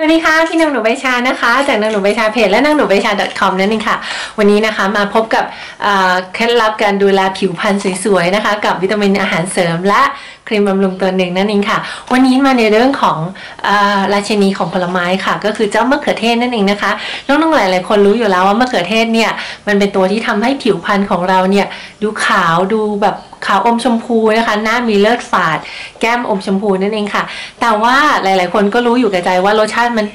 สวัสดีค่ะพี่นางหนูใบชานะคะ จากนางหนูใบชาเพจและนางหนูใบชา .com นั่นเองค่ะ วันนี้นะคะมาพบกับเคล็ดลับการดูแลผิวพรรณสวยๆนะคะ กับวิตามินอาหารเสริมและครีมบำรุงตัวหนึ่งนั่นเองค่ะ วันนี้มาในเรื่องของอราชินีของผลไม้ค่ะ ก็คือเจ้ามะเขือเทศนั่นเองนะคะน้องๆหลายๆคนรู้อยู่แล้วว่ามะเขือเทศเนี่ยมันเป็นตัวที่ทำให้ผิวพรรณของเราเนี่ยดูขาวดูแบบ ขาวอมชมพูนะคะ หน้ามีเลือดฝาด แก้มอมชมพูนั่นเองค่ะ แต่ว่าหลาย ๆ คนก็รู้อยู่กับใจว่ารสชาติมัน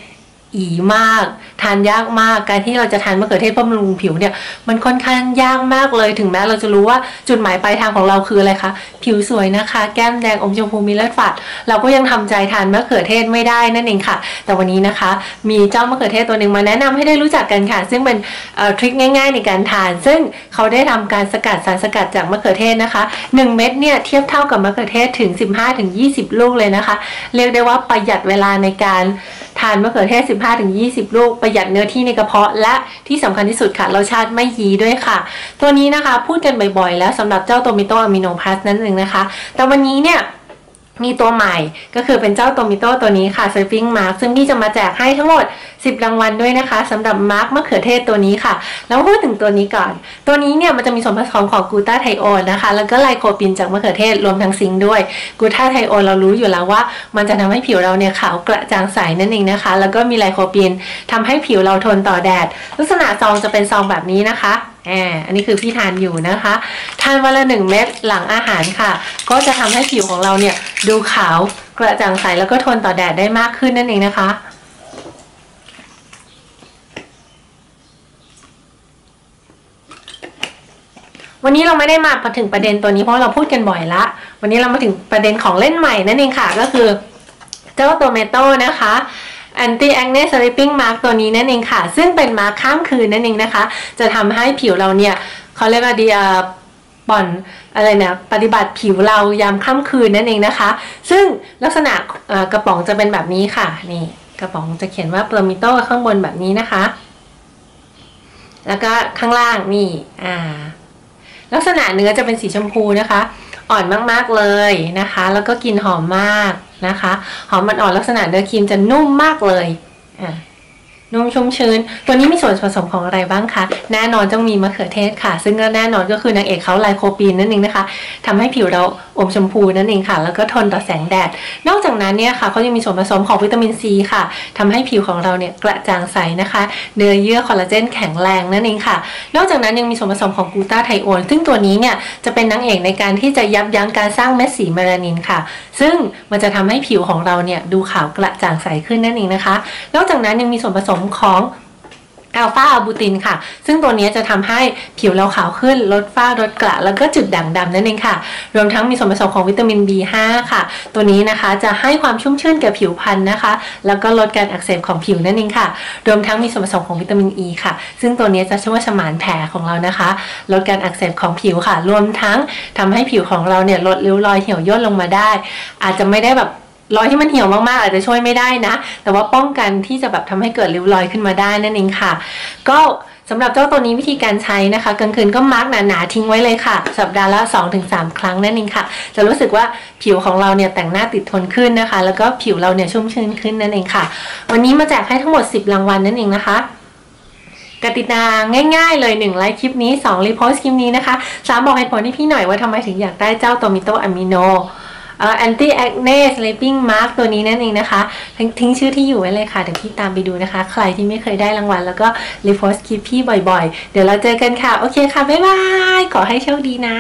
อีมาก ทานยากมากการที่เราจะทานมะเขือเทศบำรุงผิวเนี่ยมันค่อนข้างยากมากเลยถึงแม้เราจะรู้ว่าจุดหมายปลายทางของเราคืออะไรคะผิวสวยนะคะ แก้มแดงอมชมพูมีเลือดฝาดเราก็ยังทำใจทานมะเขือเทศไม่ได้นั่นเองค่ะ แต่วันนี้นะคะ มีเจ้ามะเขือเทศตัวหนึ่งมาแนะนำให้ได้รู้จักกันค่ะ ซึ่งเป็นทริคง่าย ๆ ในการทาน ซึ่งเขาได้ทำการสกัดสารสกัดจากมะเขือเทศนะคะ 1 เม็ดเนี่ยเทียบเท่ากับมะเขือเทศถึง 15-20 ลูกเลยนะคะ เรียกได้ว่าประหยัดเวลาในการ ทานมะเขือเทศ 15-20 ลูกประหยัดเนื้อที่ในกระเพาะและที่สำคัญที่สุดค่ะรสชาติไม่ยีด้วยค่ะ ตัวนี้นะคะพูดกันบ่อยๆ แล้วสำหรับเจ้าโตมิโตอะมิโนพลัสนั่นเองนะคะ แต่วันนี้เนี่ย มีตัวใหม่ก็คือเป็นเจ้าโตมิโตตัวนี้ค่ะ Surfing Mark ซึ่งพี่จะมาแจกให้ทั้งหมด 10 รางวัลด้วยนะคะสำหรับมาร์กมะเขือเทศตัวนี้ค่ะ แล้วพูดถึงตัวนี้ก่อน ตัวนี้เนี่ยมันจะมีส่วนผสมของกูตาไทโอนนะคะ แล้วก็ไลโคปินจากมะเขือเทศรวมทั้งซิงด้วยกูตาไทโอนเรารู้อยู่แล้วว่า มันจะทำให้ผิวเราเนี่ยขาวกระจ่างใสนั่นเองนะคะ แล้วก็มีไลโคปินทำให้ผิวเราทนต่อแดด ลักษณะซองจะเป็นซองแบบนี้นะคะ ออันนี้คือพี่ทานอยู่นะคะ ทานวันละหนึ่งเม็ดหลังอาหารค่ะ ก็จะทำให้ผิวของเราเนี่ยดูขาวกระจ่างใสแล้วก็ทนต่อแดดได้มากขึ้นนั่นเองนะคะวันนี้เราไม่ได้มาถึงประเด็นตัวนี้เพราะเราพูดกันบ่อยละ วันนี้เรามาถึงประเด็นของเล่นใหม่นั่นเองค่ะ ก็คือ เจ้าโตเมโต้นะคะ anti acne sleeping mask ตัวนี้นั่นเองค่ะ ซึ่งเป็นมาร์คข้ามคืนนั่นเองนะคะ จะทำให้ผิวเราเนี่ยเขาเรียกว่าดีบ่อนอะไรเนี่ยปฏิบัติผิวเรายามค่ำคืนนั่นเองนะคะ ซึ่งลักษณะกระป๋องจะเป็นแบบนี้ค่ะนี่กระป๋องจะเขียนว่าเปอร์มิโตข้างบนแบบนี้นะคะ แล้วก็ข้างล่างนี่อ่า ลักษณะเนื้อจะเป็นสีชมพูนะคะ อ่อนมากๆเลยนะคะ แล้วก็กลิ่นหอมมาก นะคะ หอมมันอ่อนลักษณะเนื้อครีมจะนุ่มมากเลยอะ นุ่มชุ่มชื้น ตัวนี้มีส่วนผสมของอะไรบ้างคะ แน่นอนต้องมีมะเขือเทศค่ะ ซึ่งก็แน่นอนก็คือนางเอกเขาไลโคปีนนั่นเองนะคะทำให้ผิวเราอมชมพูนั่นเองค่ะ แล้วก็ทนต่อแสงแดด นอกจากนั้นเนี่ยค่ะเขายังมีส่วนผสมของวิตามินซีค่ะทำให้ผิวของเราเนี่ยกระจ่างใสนะคะ เนื้อเยื่อคอลลาเจนแข็งแรงนั่นเองค่ะ นอกจากนั้นยังมีส่วนผสมของกูตาไทโอน ซึ่งตัวนี้เนี่ยจะเป็นนางเอกในการที่จะยับยั้งการสร้างเม็ดสีเมลานินค่ะ ซึ่งมันจะทำให้ผิวของเราเนี่ยดูขาวกระจ่างใสขึ้นนั่นเองนะคะ นอกจากนั้นยังมีส่วนผสมของอัลฟาอะบูตินค่ะ ซึ่งตัวนี้จะทำให้ผิวเราขาวขึ้น ลดฝ้า ลดกระ แล้วก็จุดด่างดำนั่นเองค่ะ รวมทั้งมีส่วนผสมของวิตามิน B5 ค่ะ ตัวนี้นะคะจะให้ความชุ่มชื่นแก่ผิวพรรณนะคะ แล้วก็ลดการอักเสบของผิวนั่นเองค่ะ รวมทั้งมีส่วนผสมของวิตามิน E ค่ะ ซึ่งตัวนี้จะช่วยสมานแผลของเรานะคะ ลดการอักเสบของผิวค่ะ รวมทั้งทำให้ผิวของเราเนี่ยลดริ้วรอยเหี่ยวย่นลงมาได้ อาจจะไม่ได้แบบ รอยที่มันเหี่ยวมากๆ อาจจะช่วยไม่ได้นะ แต่ว่าป้องกันที่จะแบบทำให้เกิดริ้วรอยขึ้นมาได้นั่นเองค่ะ ก็สำหรับเจ้าตัวนี้วิธีการใช้นะคะกลางคืนก็มาร์กหนาๆทิ้งไว้เลยค่ะ สัปดาห์ละ 2-3 ครั้งนั่นเองค่ะ จะรู้สึกว่าผิวของเราเนี่ยแต่งหน้าติดทนขึ้นนะคะ แล้วก็ผิวเราเนี่ยชุ่มชื้นขึ้นนั่นเองค่ะ วันนี้มาแจกให้ทั้งหมด 10 รางวัลนั่นเองนะคะกติกาง่ายๆ เลย 1 ไลค์คลิปนี้ 2 รีโพสต์คลิปนี้นะคะ 3 บอกเหตุผลที่พี่หน่อยว่าทำไมถึงอยากได้เจ้าโตมิโตอะมิโน แอนตี้แอคเนสเลปปิ้งมาร์กตัวนี้นั่นเองนะคะ ทิ้งชื่อที่อยู่ไว้เลยค่ะเดี๋ยวพี่ตามไปดูนะคะ ใครที่ไม่เคยได้รางวัลแล้วก็รีโพสต์คลิปพี่บ่อยๆ เดี๋ยวเราเจอกันค่ะ โอเคค่ะ บ๊ายบาย ขอให้โชคดีนะ